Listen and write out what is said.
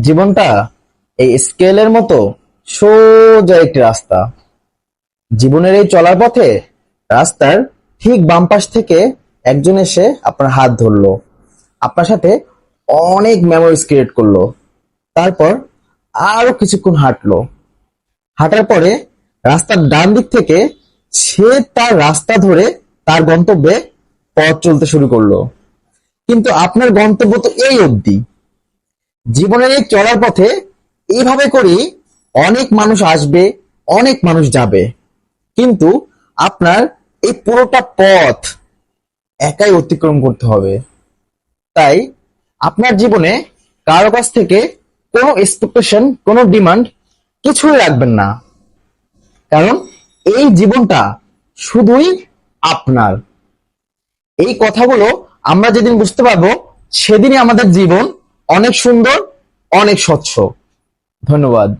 জীবনটা এই স্কেলের মতো সোজা একটি রাস্তা। জীবনের এই চলার পথে রাস্তার ঠিক বাম পাশ থেকে একজন এসে আপনার হাত ধরলো। আপনার সাথে অনেক মেমোরিজ ক্রিয়েট করল। তারপর আরও কিছুক্ষণ হাঁটলো। হাঁটার পরে রাস্তার ডান দিক থেকে সে তার রাস্তা ধরে তার গন্তব্যে পথ চলতে শুরু করল। কিন্তু আপনার গন্তব্য তো এই অবধি। জীবনের এই চলার পথে এইভাবে করেই অনেক মানুষ আসবে, অনেক মানুষ যাবে। কিন্তু আপনার এই পুরোটা পথ একাই অতিক্রম করতে হবে। তাই আপনার জীবনে কারও কাছ থেকে কোনো এক্সপেকটেশন কোনো ডিমান্ড কিছুই রাখবেন না। কারণ এই জীবনটা শুধুই আপনার। এই কথাগুলো আমরা যেদিন বুঝতে পারব, সেদিনই আমাদের জীবন অনেক সুন্দর অনেক স্বচ্ছ। ধন্যবাদ।